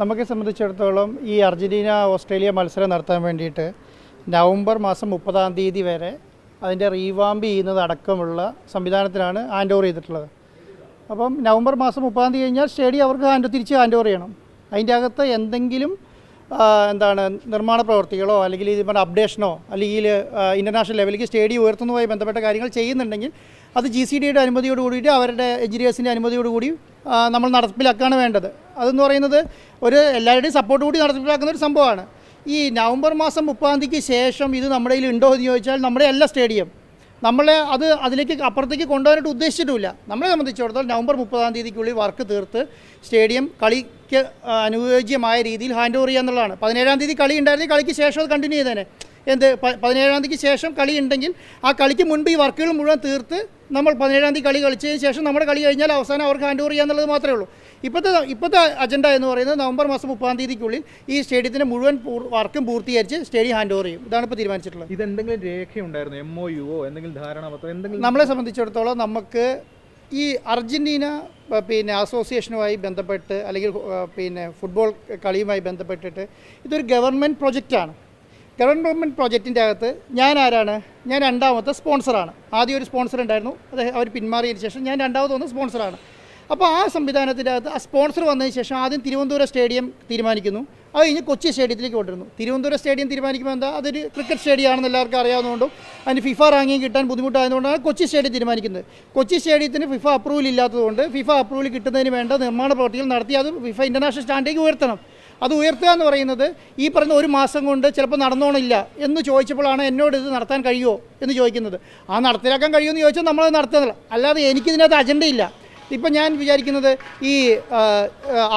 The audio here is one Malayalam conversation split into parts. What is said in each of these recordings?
നമുക്ക് സംബന്ധിച്ചിടത്തോളം ഈ അർജന്റീന ഓസ്ട്രേലിയ മത്സരം നടത്താൻ വേണ്ടിയിട്ട് നവംബർ മാസം മുപ്പതാം തീയതി വരെ അതിന്റെ റീവാമ്പ് ചെയ്യുന്നത് അടക്കമുള്ള സംവിധാനത്തിലാണ് ഹാൻഡ് ഓവർ ചെയ്തിട്ടുള്ളത്. അപ്പം നവംബർ മാസം മുപ്പതാം തീയതി കഴിഞ്ഞാൽ സ്റ്റേഡിയം അവർക്ക് ഹാൻഡ് തിരിച്ച് ഹാൻഡ് ഓവർ ചെയ്യണം. അതിന്റെ അകത്ത് എന്തെങ്കിലും എന്താണ് നിർമ്മാണ പ്രവർത്തികളോ അല്ലെങ്കിൽ ഇത് പറഞ്ഞ അപ്ഡേഷനോ അല്ലെങ്കിൽ ഇന്റർനാഷണൽ ലെവലിലേക്ക് സ്റ്റേഡിയം ഉയർത്തുന്നതുമായി ബന്ധപ്പെട്ട കാര്യങ്ങൾ ചെയ്യുന്നുണ്ടെങ്കിൽ അത് ജി സി ഡിയുടെ അനുമതിയോട് കൂടിയിട്ട് അവരുടെ എഞ്ചിനീയേഴ്സിന്റെ അനുമതിയോടുകൂടി നമ്മൾ നടപ്പിലാക്കുകയാണ് വേണ്ടത്. അതെന്ന് പറയുന്നത് ഒരു എല്ലാവരുടെയും സപ്പോർട്ട് കൂടി നടപ്പിലാക്കുന്ന ഒരു സംഭവമാണ്. ഈ നവംബർ മാസം മുപ്പതാം തീയതിക്ക് ശേഷം ഇത് നമ്മുടെ കയ്യിൽ ഉണ്ടോ എന്ന് ചോദിച്ചാൽ നമ്മുടെ എല്ലാ സ്റ്റേഡിയം നമ്മളെ അത് അതിലേക്ക് അപ്പുറത്തേക്ക് കൊണ്ടുപോകാനായിട്ട് ഉദ്ദേശിച്ചിട്ടില്ല. നമ്മളെ സംബന്ധിച്ചിടത്തോളം നവംബർ മുപ്പതാം തീയതിക്കുള്ളിൽ വർക്ക് തീർത്ത് സ്റ്റേഡിയം കളിക്ക് അനുയോജ്യമായ രീതിയിൽ ഹാൻഡ് ഓവർ ചെയ്യുക എന്നുള്ളതാണ്. പതിനേഴാം തീയതി കളി ഉണ്ടായിരുന്നെങ്കിൽ കളിക്ക് ശേഷം അത് കണ്ടിന്യൂ ചെയ്തേനെ. എന്ത്? പതിനേഴാം തീയതിക്ക് ശേഷം കളി ഉണ്ടെങ്കിൽ ആ കളിക്ക് മുൻപ് ഈ വർക്കുകൾ മുഴുവൻ തീർത്ത് നമ്മൾ പതിനേഴാം തീയതി കളി കളിച്ചതിന് ശേഷം നമ്മുടെ കളി കഴിഞ്ഞാൽ അവസാനം അവർക്ക് ഹാൻഡ് ഓവർ ചെയ്യുക എന്നുള്ളത് മാത്രമേ ഉള്ളൂ. ഇപ്പോഴത്തെ ഇപ്പോഴത്തെ അജണ്ട എന്ന് പറയുന്നത് നവംബർ മാസം മുപ്പതാം തീയതിക്കുള്ളിൽ ഈ സ്റ്റേഡിയത്തിന്റെ മുഴുവൻ വർക്കും പൂർത്തീകരിച്ച് സ്റ്റേഡിയം ഹാൻഡ് ഓവർ ചെയ്യും. ഇതാണ് ഇപ്പോൾ തീരുമാനിച്ചിട്ടുള്ളത്. ഇത് എന്തെങ്കിലും രേഖയുണ്ടായിരുന്നു എം ഒ യുവോ എന്തെങ്കിലും ധാരണാപത്രം എന്തെങ്കിലും നമ്മളെ സംബന്ധിച്ചിടത്തോളം നമുക്ക് ഈ അർജന്റീന പിന്നെ അസോസിയേഷനുമായി ബന്ധപ്പെട്ട് അല്ലെങ്കിൽ പിന്നെ ഫുട്ബോൾ കളിയുമായി ബന്ധപ്പെട്ടിട്ട് ഇതൊരു ഗവൺമെന്റ് പ്രൊജക്റ്റാണ് ഗവൺമെന്റ് പ്രൊജക്റ്റിന്റെ അകത്ത് ഞാൻ ആരാണ്? ഞാൻ രണ്ടാമത്തെ സ്പോൺസറാണ് ആദ്യം ഒരു സ്പോൺസർ ഉണ്ടായിരുന്നു. അത് അവർ പിന്മാറിയതിന് ശേഷം ഞാൻ രണ്ടാമത് ഒന്ന് സ്പോൺസറാണ് അപ്പോൾ ആ സംവിധാനത്തിന്റെ അകത്ത് ആ സ്പോൺസർ വന്നതിന് ശേഷം ആദ്യം തിരുവനന്തപുരം സ്റ്റേഡിയം തീരുമാനിക്കുന്നു. അത് കഴിഞ്ഞ് കൊച്ചി സ്റ്റേഡിയത്തിലേക്ക് കൊണ്ടുവരുന്നു. തിരുവനന്തപുരം സ്റ്റേഡിയം തീരുമാനിക്കുമ്പോൾ എന്താ? അതൊരു ക്രിക്കറ്റ് സ്റ്റേഡിയം ആണെന്ന് എല്ലാവർക്കും അറിയാവുന്നതുകൊണ്ടും അതിന് ഫിഫ റാങ്കിങ് കിട്ടാൻ ബുദ്ധിമുട്ടായതുകൊണ്ടാണ് കൊച്ചി സ്റ്റേഡിയം തീരുമാനിക്കുന്നത്. കൊച്ചി സ്റ്റേഡിയത്തിന് ഫിഫ അപ്രൂവൽ ഇല്ലാത്തതുകൊണ്ട് ഫിഫ അപ്രൂവൽ കിട്ടുന്നതിന് വേണ്ട നിർമ്മാണ പ്രവൃത്തികൾ നടത്തി അത് ഫിഫ ഇന്റർനാഷണൽ സ്റ്റാൻഡേക്ക് ഉയർത്തണം. അത് ഉയർത്തുക എന്ന് പറയുന്നത് ഈ പറഞ്ഞ ഒരു മാസം കൊണ്ട് ചിലപ്പോൾ നടന്നോണില്ല എന്ന് ചോദിച്ചപ്പോഴാണ് എന്നോട് ഇത് നടത്താൻ കഴിയുമോ എന്ന് ചോദിക്കുന്നത്. ആ നടത്തിലാക്കാൻ കഴിയുമെന്ന് ചോദിച്ചാൽ നമ്മളത് നടത്തുന്നില്ല. അല്ലാതെ എനിക്കിതിനകത്ത് അജണ്ടയില്ല ഇപ്പം ഞാൻ വിചാരിക്കുന്നത് ഈ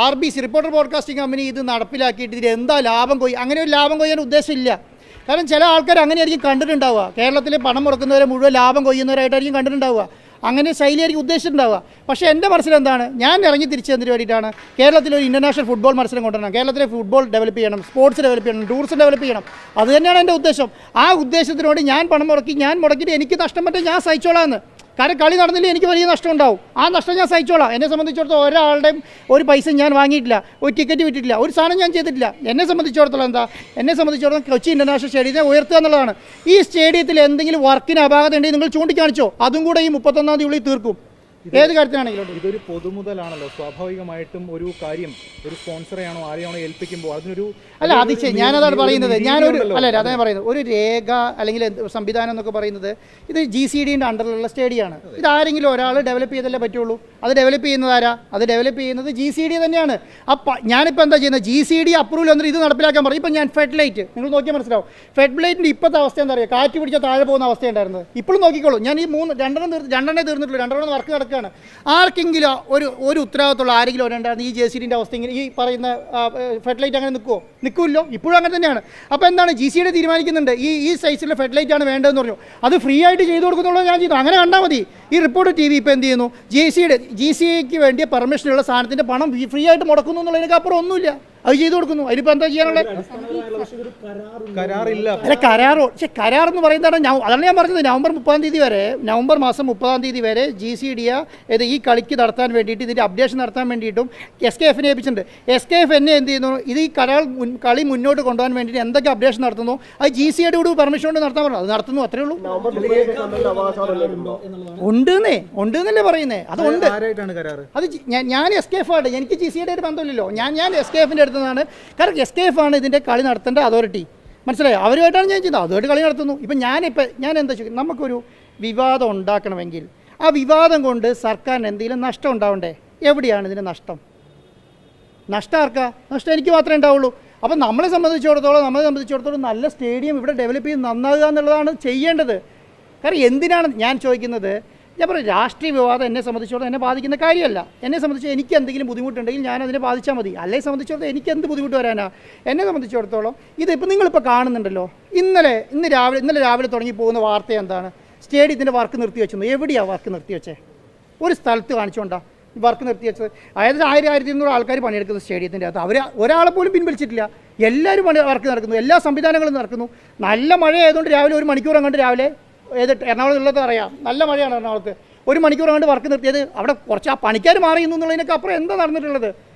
R B C reporter broadcasting company ഇത് നടപ്പിലാക്കിയിട്ട് ഇതിൽ എന്താ ലാഭം കൊയ്യ അങ്ങനെ ഒരു ലാഭം കൊയ്യാൻ ഉദ്ദേശമില്ല. കാരണം ചില ആൾക്കാർ അങ്ങനെയായിരിക്കും കണ്ടിട്ടുണ്ടാവുക. കേരളത്തിൽ പണം മുടക്കുന്നവരെ മുഴുവൻ ലാഭം കൊയ്യുന്നവരായിട്ടായിരിക്കും കണ്ടിട്ടുണ്ടാവുക. അങ്ങനെ ശൈലിയായിരിക്കും ഉദ്ദേശിച്ചിട്ടുണ്ടാവുക. പക്ഷേ എന്റെ മത്സരം എന്താണ്? ഞാൻ ഇറങ്ങി തിരിച്ചു തന്നതിന് വേണ്ടിയിട്ടാണ്? കേരളത്തിൽ ഒരു ഇന്റർനാഷണൽ ഫുട്ബോൾ മത്സരം കൊണ്ടുവരണം. കേരളത്തിലെ ഫുട്ബോൾ ഡെവലപ്പ് ചെയ്യണം സ്പോർട്സ് ഡെവലപ്പ് ചെയ്യണം ടൂറിസം ഡെവലപ്പ് ചെയ്യണം. അതുതന്നെയാണ് എന്റെ ഉദ്ദേശം. ആ ഉദ്ദേശത്തിനോട് ഞാൻ പണം മുടക്കി ഞാൻ മുടക്കിയിട്ട് എനിക്ക് നഷ്ടം പറ്റാൻ ഞാൻ സഹിച്ചോളാമെന്ന് കാരണം കളി നടന്നില്ല എനിക്ക് വലിയ നഷ്ടം ഉണ്ടാവും ആ നഷ്ടം ഞാൻ സഹിച്ചോളാം. എന്നെ സംബന്ധിച്ചിടത്തോളം ഒരാളുടെയും ഒരു പൈസ ഞാൻ വാങ്ങിയിട്ടില്ല. ഒരു ടിക്കറ്റ് വിറ്റിട്ടില്ല. ഒരു സാധനം ഞാൻ ചെയ്തിട്ടില്ല. എന്നെ സംബന്ധിച്ചിടത്തോളം എന്താ? എന്നെ സംബന്ധിച്ചിടത്തോളം കൊച്ചി ഇന്റർനാഷണൽ സ്റ്റേഡിയത്തെ ഉയർത്തുക എന്നുള്ളതാണ്. ഈ സ്റ്റേഡിയത്തിൽ എന്തെങ്കിലും വർക്കിന് അപാകത ഉണ്ടെങ്കിൽ നിങ്ങൾ ചൂണ്ടിക്കാണിച്ചോ. അതും കൂടെ ഈ മുപ്പത്തൊന്നാം തീയതി ഉള്ളിൽ തീർക്കും. ഏത് കാര്യത്തിനാണെങ്കിലും ഇതൊരു പൊതുമുതലാണല്ലോ സ്വാഭാവികമായിട്ടും ഒരു കാര്യം ഒരു സ്പോൺസറെയാണോ ആരെയാണോ ഏൽപ്പിക്കുമ്പോൾ അതിനൊരു അല്ല അത് ഞാനതാണ് പറയുന്നത്. ഞാനൊരു. അല്ല അതാണ് പറയുന്നത്. ഒരു രേഖ അല്ലെങ്കിൽ സംവിധാനം എന്നൊക്കെ പറയുന്നത് ഇത് ജി സി ഡിന്റെ അണ്ടറിലുള്ള സ്റ്റേഡിയമാണ് ഇത് ആരെങ്കിലും ഒരാൾ ഡെവലപ്പ് ചെയ്തല്ലേ പറ്റുള്ളൂ? അത് ഡെവലപ്പ് ചെയ്യുന്നത് ആരാ? അത് ഡെവലപ്പ് ചെയ്യുന്നത് ജി സി ഡി തന്നെയാണ്. അപ്പം ഞാനിപ്പോൾ എന്താ ചെയ്യുന്നത്? ജി സി ഡി അപ്രൂവൽ വന്നിട്ട് ഇത് നടപ്പിലാക്കാൻ പറയും ഇപ്പം ഞാൻ ഫെഡ്ലൈറ്റ് നിങ്ങൾ നോക്കിയാൽ മനസ്സിലാവും. ഫെഡ്ലൈറ്റിന്റെ ഇപ്പോഴത്തെ അവസ്ഥ എന്താ പറയുക കാറ്റ് പിടിച്ച താഴെ പോകുന്ന അവസ്ഥയുണ്ടായിരുന്നത് ഇപ്പോഴും നോക്കിക്കോളൂ. ഞാൻ ഈ മൂന്ന് രണ്ടെണ്ണം തീർ രണ്ടെണ്ണേ തീർന്നിട്ടുള്ളൂ. രണ്ടെണ്ണം വർക്ക് നടക്കുകയാണ് ആർക്കെങ്കിലും ഒരു ഒരു ഉത്തരവാദിത്തമുള്ള ആരെങ്കിലും ഒരേണ്ടാണ് ഈ ജെ സി ഡിന്റെ അവസ്ഥ ഇങ്ങനെ ഈ പറയുന്ന ഫെഡ്ലൈറ്റ് അങ്ങനെ നിൽക്കുമോ നിൽക്കുമല്ലോ ഇപ്പോഴും അങ്ങനെ തന്നെയാണ്. അപ്പോൾ എന്താണ് ജി സിയുടെ തീരുമാനിക്കുന്നുണ്ട്. ഈ ഈ സൈസിലെ ഫെഡ്ലൈറ്റ് ആണ് വേണ്ടതെന്ന് പറഞ്ഞു. അത് ഫ്രീ ആയിട്ട് ചെയ്തു കൊടുക്കുന്നുള്ളത് ഞാൻ ചെയ്തു. അങ്ങനെ കണ്ടാൽ മതി. ഈ റിപ്പോർട്ട് ടി വി ഇപ്പോൾ എന്ത് ചെയ്യുന്നു? ജി സിയുടെ ജി സിക്ക് വേണ്ടിയ പെർമിഷനുള്ള സാധനത്തിന്റെ പണം ഫ്രീ ആയിട്ട് മുടക്കുന്നു എന്നുള്ളതിനൊക്കെ അപ്പുറം ഒന്നുമില്ല. അത് ചെയ്തു കൊടുക്കുന്നു. അതിനിപ്പോൾ എന്താ ചെയ്യാനുള്ളത്? കരാറില്ല. അല്ല കരാറോ പക്ഷെ കരാർ എന്ന് പറയുന്നതാണ് ഞാൻ അതാണ് ഞാൻ പറഞ്ഞത്. നവംബർ മുപ്പതാം തീയതി വരെ നവംബർ മാസം മുപ്പതാം തീയതി വരെ ജി സി ഡി ഇത് ഈ കളിക്ക് നടത്താൻ വേണ്ടിയിട്ട് ഇതിന്റെ അപ്ഡേഷൻ നടത്താൻ വേണ്ടിയിട്ടും എസ് കെ എഫിനെ ഏൽപ്പിച്ചിട്ടുണ്ട്. എസ് കെ എഫ് എന്നെ എന്ത് ചെയ്യുന്നു? ഇത് ഈ കരാർ മുൻ കളി മുന്നോട്ട് കൊണ്ടുപോകാൻ വേണ്ടിയിട്ട് എന്തൊക്കെ അപ്ഡേഷൻ നടത്തുന്നു? അത് ജി സിയുടെ കൂടി പെർമിഷൻ കൊണ്ട് നടത്താൻ പറഞ്ഞു. അത് നടത്തുന്നു അത്രേ ഉള്ളൂ. ഉണ്ടെന്നേ ഉണ്ട് എന്നല്ലേ പറയുന്നേ. അത് ഉണ്ട്. ആരായിട്ടാണ് കരാറ്? അത് ഞാൻ എസ് കെ എഫ് ആണ് എനിക്ക് ജി സിയുടെ ഒരു ബന്ധമില്ലല്ലോ. ഞാൻ ഞാൻ എസ് കെ എഫിന്റെ അടുത്ത് കാരണം എസ് കെ എഫ് ആണ് ഇതിന്റെ കളി നടത്തേണ്ട അതോറിറ്റി. മനസ്സിലായോ? അവരുമായിട്ടാണ് ഞാൻ ചെയ്യുന്നത്. അതുമായിട്ട് കളി നടത്തുന്നു. ഇപ്പം ഞാനിപ്പോൾ ഞാൻ എന്താ ചോദിക്കുന്നത് നമുക്കൊരു വിവാദം ഉണ്ടാക്കണമെങ്കിൽ ആ വിവാദം കൊണ്ട് സർക്കാരിന് എന്തെങ്കിലും നഷ്ടം ഉണ്ടാവണ്ടേ? എവിടെയാണ് ഇതിന്റെ നഷ്ടം? നഷ്ടം ആർക്കാ? നഷ്ടം എനിക്ക് മാത്രമേ ഉണ്ടാവുള്ളൂ. അപ്പം നമ്മളെ സംബന്ധിച്ചിടത്തോളം നമ്മളെ സംബന്ധിച്ചിടത്തോളം നല്ല സ്റ്റേഡിയം ഇവിടെ ഡെവലപ്പ് ചെയ്ത് നന്നാകുക എന്നുള്ളതാണ് ചെയ്യേണ്ടത്. കാരണം എന്തിനാണ് ഞാൻ ചോദിക്കുന്നത്? ഞാൻ പറയും രാഷ്ട്രീയ വിവാദം എന്നെ സംബന്ധിച്ചിടത്തോളം എന്നെ ബാധിക്കുന്ന കാര്യമല്ല. എന്നെ സംബന്ധിച്ച് എനിക്ക് എന്തെങ്കിലും ബുദ്ധിമുട്ടുണ്ടെങ്കിൽ ഞാൻ അതിനെ ബാധിച്ചാൽ മതി. അല്ലെ സംബന്ധിച്ചിടത്തോളം എനിക്ക് എന്ത് ബുദ്ധിമുട്ട് വരാനാ? എന്നെ സംബന്ധിച്ചിടത്തോളം ഇതിപ്പോൾ നിങ്ങളിപ്പോൾ കാണുന്നുണ്ടല്ലോ. ഇന്നലെ ഇന്ന് രാവിലെ ഇന്നലെ രാവിലെ തുടങ്ങി പോകുന്ന വാർത്ത എന്താണ്? സ്റ്റേഡിയത്തിന്റെ വർക്ക് നിർത്തി വെച്ചത് എവിടെയാണ് വർക്ക് നിർത്തി വെച്ചേ? ഒരു സ്ഥലത്ത് കാണിച്ചുകൊണ്ടാ ഈ വർക്ക് നിർത്തി വെച്ചത്. അതായത് ആയിരം ആയിരത്തി ഇരുന്നൂറ് ആൾക്കാർ പണിയെടുക്കുന്ന സ്റ്റേഡിയത്തിന്റെ അകത്ത്. അവർ ഒരാളെ പോലും പിൻവലിച്ചിട്ടില്ല. എല്ലാവരും പണി വർക്ക് നടക്കുന്നു. എല്ലാ സംവിധാനങ്ങളും നടക്കുന്നു. നല്ല മഴ ആയതുകൊണ്ട് രാവിലെ ഒരു മണിക്കൂർ അങ്ങോട്ട് രാവിലെ ഏത് എറണാകുളത്തുള്ളത് അറിയാം. നല്ല മഴയാണ് എറണാകുളത്ത്. ഒരു മണിക്കൂർ കൊണ്ട് വർക്ക് നിർത്തിയത് അവിടെ കുറച്ച് ആ പണിക്കാർ മാറിയുന്നു എന്നുള്ളതിനൊക്കെ അപ്പുറം എന്താ നടന്നിട്ടുള്ളത്?